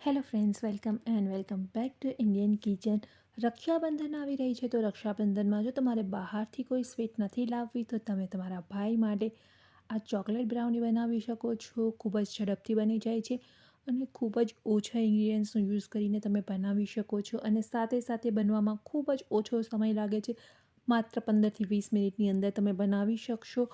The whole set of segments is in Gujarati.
Hello friends welcome and welcome back to Indian kitchen Rakshabandhan આવી રહી છે, તો રક્ષાબંધનમાં જો તમારે બહારથી કોઈ સ્વીટ નથી લાવવી, તો તમે તમારા ભાઈ માટે આ ચોકલેટ બ્રાઉની બનાવી શકો છો. ખૂબ જ ઝડપથી બની જાય છે અને ખૂબ જ ઓછા ઇન્ગ્રીડિયન્ટ્સનો યુઝ કરીને તમે બનાવી શકો છો અને સાથે સાથે બનવામાં ખૂબ જ ઓછો સમય લાગે છે. માત્ર પંદરથી વીસ મિનિટની અંદર તમે બનાવી શકશો.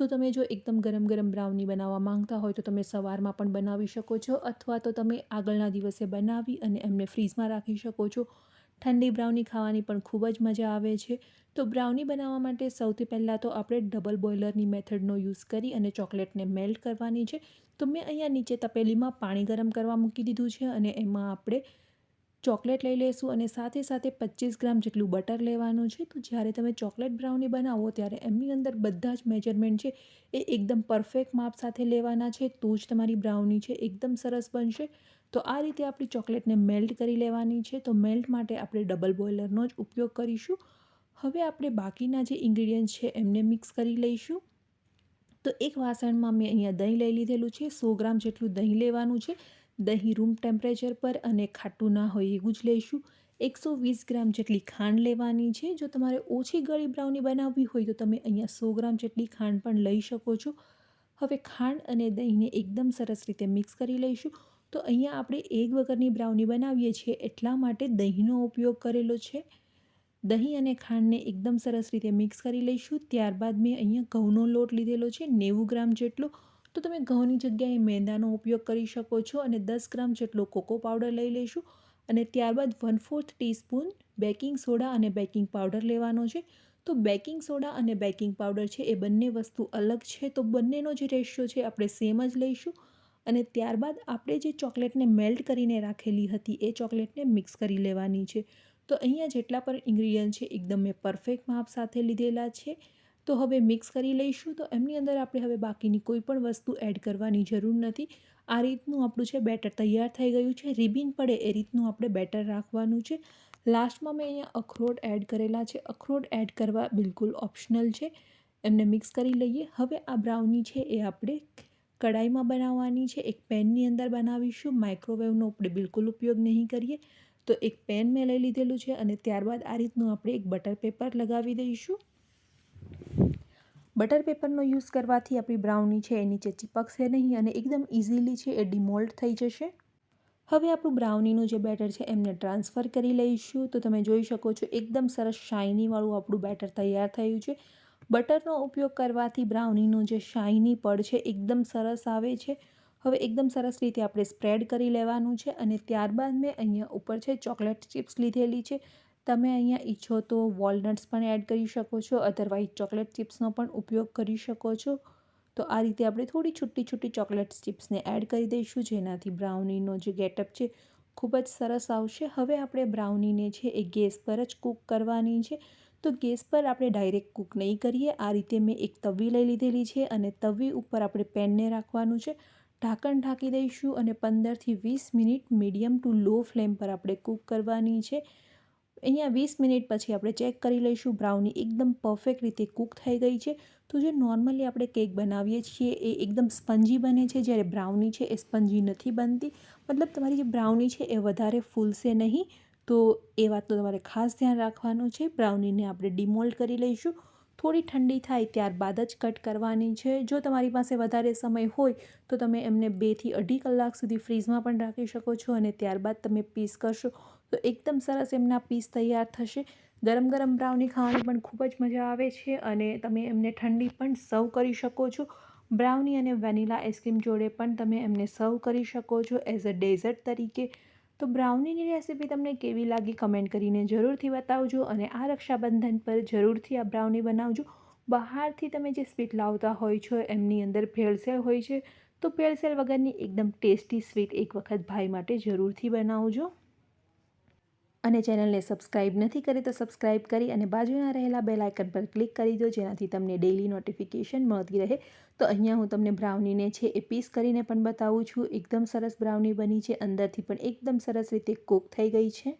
તો તમે જો એકદમ ગરમ ગરમ બ્રાઉની બનાવવા માંગતા હોય તો તમે સવારમાં પણ બનાવી શકો છો અથવા તો તમે આગળના દિવસે બનાવી અને એમને ફ્રીઝમાં રાખી શકો છો. ઠંડી બ્રાઉની ખાવાની પણ ખૂબ જ મજા આવે છે. તો બ્રાઉની બનાવવા માટે સૌથી પહેલાં તો આપણે ડબલ બોઇલરની મેથડનો યુઝ કરી અને ચોકલેટને મેલ્ટ કરવાની છે. તો મેં અહીંયા નીચે તપેલીમાં પાણી ગરમ કરવા મૂકી દીધું છે અને એમાં આપણે ચોકલેટ લઈ લેશું અને સાથે સાથે પચીસ ગ્રામ જેટલું બટર લેવાનું છે. તો જ્યારે તમે ચોકલેટ બ્રાઉની બનાવો ત્યારે એમની અંદર બધા જ મેજરમેન્ટ છે. એ એકદમ પરફેક્ટ માપ સાથે લેવાના છે. તો જ તમારી બ્રાઉની છે એકદમ સરસ બનશે. તો આ રીતે આપણી ચોકલેટને મેલ્ટ કરી લેવાની છે. તો મેલ્ટ માટે આપણે ડબલ બોઇલરનો જ ઉપયોગ કરીશું. હવે આપણે બાકીના જે ઇન્ગ્રીડિયન્ટ્સ છે એમને મિક્સ કરી લઈશું. તો એક વાસણમાં મેં અહીંયા દહીં લઈ લીધેલું છે. સો ગ્રામ જેટલું દહીં લેવાનું છે. દહીં રૂમ ટેમ્પરેચર પર અને ખાટું ના હોય એવું જ લઈશું. એકસો વીસ ગ્રામ જેટલી ખાંડ લેવાની છે. જો તમારે ઓછી ગળી બ્રાઉની બનાવવી હોય તો તમે અહીંયા સો ગ્રામ જેટલી ખાંડ પણ લઈ શકો છો. હવે ખાંડ અને દહીંને એકદમ સરસ રીતે મિક્સ કરી લઈશું. તો અહીંયા આપણે એક વગરની બ્રાઉની બનાવીએ છીએ. એટલા માટે દહીંનો ઉપયોગ કરેલો છે. દહીં અને ખાંડને એકદમ સરસ રીતે મિક્સ કરી લઈશું. ત્યારબાદ મેં અહીંયા ઘઉંનો લોટ લીધેલો છે, નેવું ગ્રામ જેટલો. તો તમે ઘઉંની જગ્યાએ મેંદાનો ઉપયોગ કરી શકો છો અને દસ ગ્રામ જેટલો કોકો પાવડર લઈ લઈશું અને ત્યારબાદ one fourth teaspoon baking soda અને બેકિંગ પાવડર લેવાનો છે. તો બેકિંગ સોડા અને બેકિંગ પાવડર છે એ બંને વસ્તુ અલગ છે તો બંનેનો જે રેશિયો છે આપણે સેમ જ લઈશું. અને ત્યારબાદ આપણે જે ચોકલેટને મેલ્ટ કરીને રાખેલી હતી એ ચોકલેટને મિક્સ કરી લેવાની છે. તો અહીંયા જેટલા પણ ઇન્ગ્રીડિયન્ટ છે, એકદમ મેં પરફેક્ટ માપ સાથે લીધેલા છે. તો હવે મિક્સ કરી લઈશું. તો એમની અંદર આપણે હવે બાકીની કોઈ પણ વસ્તુ એડ કરવાની જરૂર નથી. આ રીતનું આપણું છે બેટર તૈયાર થઈ ગયું છે. રિબિન પડે એ રીતનું આપણે બેટર રાખવાનું છે. લાસ્ટમાં મેં અહીંયા અખરોટ એડ કરેલા છે. અખરોટ એડ કરવા બિલકુલ ઓપ્શનલ છે. એમને મિક્સ કરી લઈએ. હવે આ બ્રાઉની છે એ આપણે કડાઈમાં બનાવવાની છે. એક પેનની અંદર બનાવીશું. માઇક્રોવેવનો આપણે બિલકુલ ઉપયોગ નહીં કરીએ. તો એક પેન મેં લઈ લીધેલું છે અને ત્યારબાદ આ રીતનું આપણે એક બટર પેપર લગાવી દઈશું. બટર પેપરનો યુઝ કરવાથી આપણી બ્રાઉની છે એ નીચે ચીપકશે નહીં અને એકદમ ઇઝીલી છે એ ડિમોલ્ટ થઈ જશે. હવે આપણું બ્રાઉનીનું જે બેટર છે એમને ટ્રાન્સફર કરી લઈશું. તો તમે જોઈ શકો છો એકદમ સરસ શાઇનીવાળું આપણું બેટર તૈયાર થયું છે. બટરનો ઉપયોગ કરવાથી બ્રાઉનીનું જે શાઇની પડ છે એકદમ સરસ આવે છે. હવે એકદમ સરસ રીતે આપણે સ્પ્રેડ કરી લેવાનું છે અને ત્યારબાદ મેં અહીંયા ઉપર છે ચોકલેટ ચિપ્સ લીધેલી છે. તમે અહીંયા ઈચ્છો તો વોલનટ્સ પણ એડ કરી શકો છો અધરવાઇઝ ચોકલેટ ચિપ્સનો પણ ઉપયોગ કરી શકો છો. તો આ રીતે આપણે થોડી છૂટી છૂટી ચોકલેટ ચિપ્સને એડ કરી દઈશું, જેનાથી બ્રાઉનીનો જે ગેટઅપ છે ખૂબ જ સરસ આવશે. હવે આપણે બ્રાઉનીને છે એ ગેસ પર જ કૂક કરવાની છે. તો ગેસ પર આપણે ડાયરેક્ટ કૂક નહીં કરીએ. આ રીતે મેં એક તવી લઈ લીધેલી છે અને તવી ઉપર આપણે પેનને રાખવાનું છે. ઢાંકણ ઢાંકી દઈશું અને પંદરથી વીસ minute medium to low flame પર આપણે કૂક કરવાની છે. અહીંયા વીસ મિનિટ પછી આપણે ચેક કરી લઈશું. બ્રાઉની એકદમ પરફેક્ટ રીતે કૂક થઈ ગઈ છે. તો જે નોર્મલી આપણે કેક બનાવીએ છીએ એ એકદમ સ્પંજી બને છે. જ્યારે બ્રાઉની છે એ સ્પંજી નથી બનતી. મતલબ તમારી જે બ્રાઉની છે એ વધારે ફૂલશે નહીં. તો એ વાતનું તમારે ખાસ ધ્યાન રાખવાનું છે. બ્રાઉનીને આપણે ડિમોલ્ડ કરી લઈશું. થોડી ઠંડી થાય ત્યારબાદ જ કટ કરવાની છે. જો તમારી પાસે વધારે સમય હોય તો તમે એમને બેથી અઢી કલાક સુધી ફ્રીઝમાં પણ રાખી શકો છો અને ત્યારબાદ તમે પીસ કરશો. તો એકદમ સરસ એમના પીસ તૈયાર થશે. ગરમ ગરમ બ્રાઉની ખાવાની પણ ખૂબ જ મજા આવે છે અને તમે એમને ઠંડી પણ સર્વ કરી શકો છો. બ્રાઉની અને વેનીલા આઈસ્ક્રીમ જોડે પણ તમે એમને સર્વ કરી શકો છો એઝ અ ડેઝર્ટ તરીકે. તો બ્રાઉનીની રેસીપી તમને કેવી લાગી કમેન્ટ કરીને જરૂરથી બતાવજો અને આ રક્ષાબંધન પર જરૂરથી આ બ્રાઉની બનાવજો. બહારથી તમે જે સ્વીટ લાવતા હોય છો એમની અંદર ભેળસેળ હોય છે. તો ભેળસેળ વગરની એકદમ ટેસ્ટી સ્વીટ એક વખત ભાઈ માટે જરૂરથી બનાવજો. અને ચેનલને સબસ્ક્રાઇબ નથી કરી તો સબસ્ક્રાઇબ કરી અને બાજુના રહેલા બેલ આઇકન પર ક્લિક કરી દો, જેનાથી તમને ડેઇલી નોટિફિકેશન મળતી રહે. તો અહીંયા હું તમને બ્રાઉનીને છે એ પીસ કરીને પણ બતાવું છું. એકદમ સરસ બ્રાઉની બની છે. અંદરથી પણ એકદમ સરસ રીતે કૂક થઈ ગઈ છે.